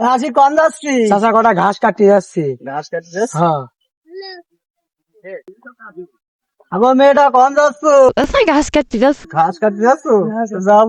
আসি কন যাচ্ছি চাচা কটা ঘাস কাটতে যাচ্ছি। ঘাস কাটতে যাচ্ছি? হ্যাঁ। আমার মেয়েটা কম যাচ্ছ ঘাস ist যাচ্ছ। ঘাস কাটতে যাচ্ছ? যাও।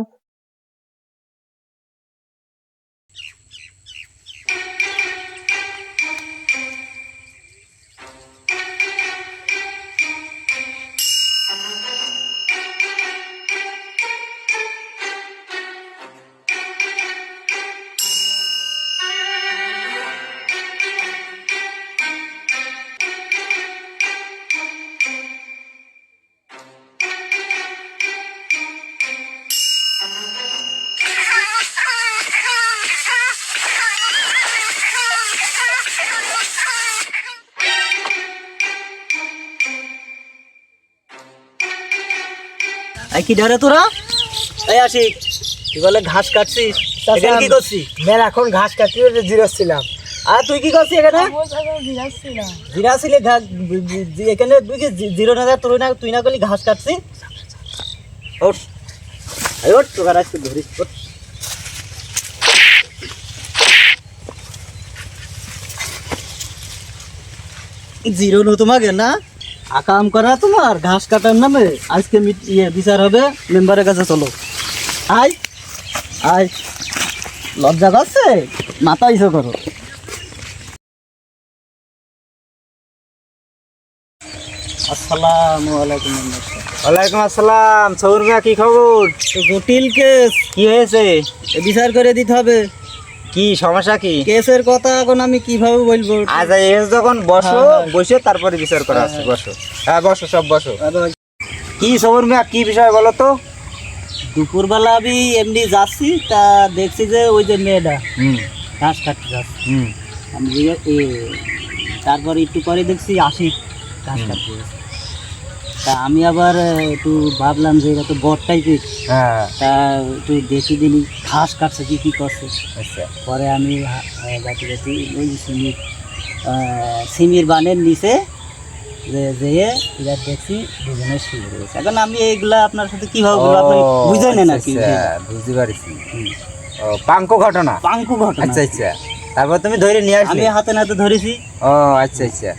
কি ধরে তোরা? এই আসি তুই বলে ঘাস কাটছিস? এখানে কি করছিস? মেলাক্ষণ ঘাস কাটতে জিরোচ্ছিলাম। আর তুই কি করছিস এখানে? জিরা ছিলে ঘা- জি- জি- জি- এখানে তুই কি জিরো না তুই না তুই না করলি ঘাস কাটছিস? ওঠ। ওঠ তোকে আজকে ধরিস ওঠ। জিরো নো তোমাকে না? আকাম করা তোমার ঘাস কাটার নামে আজকে ইয়ে বিচার হবে মেম্বারের কাছে চলো। আয় আয়। লজ্জা পাচ্ছে? মাথা ইসো করো। আসসালামু আলাইকুম ওয়ালাইকুম আসসালাম সৌর কি খবর? জটিল কেস কি হয়েছে? বিচার করে দিতে হবে। কি সমস্যা কি? কেসের কথা এখন আমি কীভাবে বলব? আজ এস যখন বসো হ্যাঁ, হ্যাঁ। বসে তারপরে বিচার করা আছে বসো। হ্যাঁ বসো সব বসো। কি সৌর মিয়া? কি বিষয় বলো তো? দুপুরবেলা আমি এমনি যাচ্ছি তা দেখছি যে ওই যে মেয়েটা। হুম। ঘাস কাটতে যাচ্ছে। হুম। আমি তারপর একটু পরে দেখছি আসি ঘাস কাটতে যাচ্ছে। তা আমি আবার একটু ভাবলাম যে এটা তো বট টাইপের হ্যাঁ। তা একটু দেখি দিলি ঘাস কাটছে কি কি করছে। আচ্ছা। পরে আমি যাতে যাতে ওই সিমির সিমির বানের নিচে যেয়ে এবার দেখছি দুজনে শুয়ে রয়েছে। এখন আমি এইগুলা আপনার সাথে কীভাবে বুঝে নেন আর কি বুঝতে পারছি। পাঙ্কু ঘটনা? পাঙ্কু ঘটনা। আচ্ছা আচ্ছা। তারপর তুমি ধরে নিয়ে আমি হাতে নাতে ধরেছি। ও আচ্ছা আচ্ছা।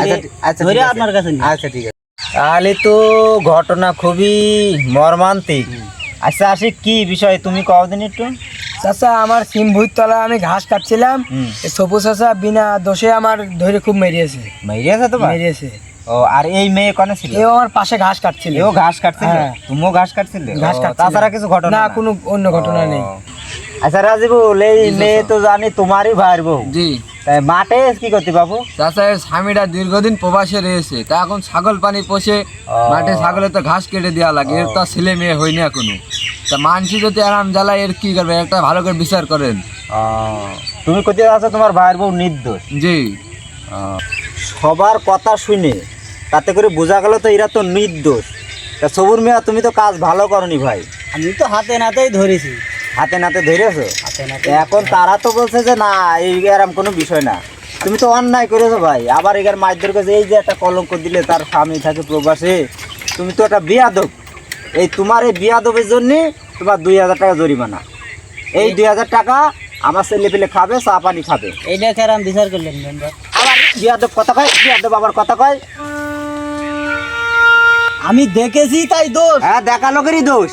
আচ্ছা, আচ্ছা, ধরে আপনার কাছে আচ্ছা ঠিক আছে। তাহলে তো ঘটনা খুবই মর্মান্তিক। আচ্ছা আসি কি বিষয়? তুমি কদিন একটু। চাচা আমার সিম ভুইতলা আমি ঘাস কাটছিলাম। সবু চাচা বিনা দোষে আমার ধরে খুব মেরিয়েছে। মেরিয়েছে তোমার? মেরিয়েছে। ও আর এই মেয়ে কনে ছিল? এও আমার পাশে ঘাস কাটছিল। এও ঘাস কাটছিল? হ্যাঁ। তুমিও ঘাস কাটছিলে? ঘাস কাটছিল। তাছাড়া কিছু ঘটনা না কোনো অন্য ঘটনা নেই। আচ্ছা রাজিবুল এই মেয়ে তো জানি তোমারই ভাইয়ের বউ। জি। তাই মাঠে কি করতে বাবু? চাচা এর স্বামীরা দীর্ঘদিন প্রবাসে রয়েছে। তা এখন ছাগল পানি পোষে মাঠে ছাগলে তো ঘাস কেটে দেওয়া লাগে। এর তো ছেলে মেয়ে হয়নি এখনও। তা মানসি যদি আরাম জ্বালায় এর কি করবে? একটা ভালো করে বিচার করেন। তুমি কোথায় আছো তোমার ভাইয়ের বউ নির্দোষ। জি। সবার কথা শুনে তাতে করে বোঝা গেল তো এরা তো নির্দোষ। তা সবুর মিয়া তুমি তো কাজ ভালো করনি ভাই। আমি তো হাতে নাতেই ধরেছি। হাতে নাতে ধরেছো? হাতে নাতে। এখন তারা তো বলছে যে না এই এরম কোনো বিষয় না। তুমি তো অন্যায় করেছ ভাই। আবার এগার মাইদের কাছে এই যে একটা কলঙ্ক দিলে তার স্বামী থাকে প্রবাসে। তুমি তো একটা বিয়াদব। এই তোমার এই বিয়াদবের জন্যে তোমার দুই হাজার টাকা জরিমানা। এই দুই হাজার টাকা আমার ছেলে পেলে খাবে চা পানি খাবে। এইটা কেরাম বিচার করলেন আবার বিয়াদব কথা কয় বিয়াদব আবার কথা কয়। আমি দেখেছি তাই দোষ। হ্যাঁ দেখা লোকেরই দোষ।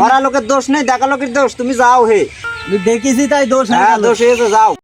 করা লোকের দোষ নেই দেখা লোকের দোষ। তুমি যাও হে। দেখেছি তাই দোষ হ্যাঁ দোষ হয়েছে যাও।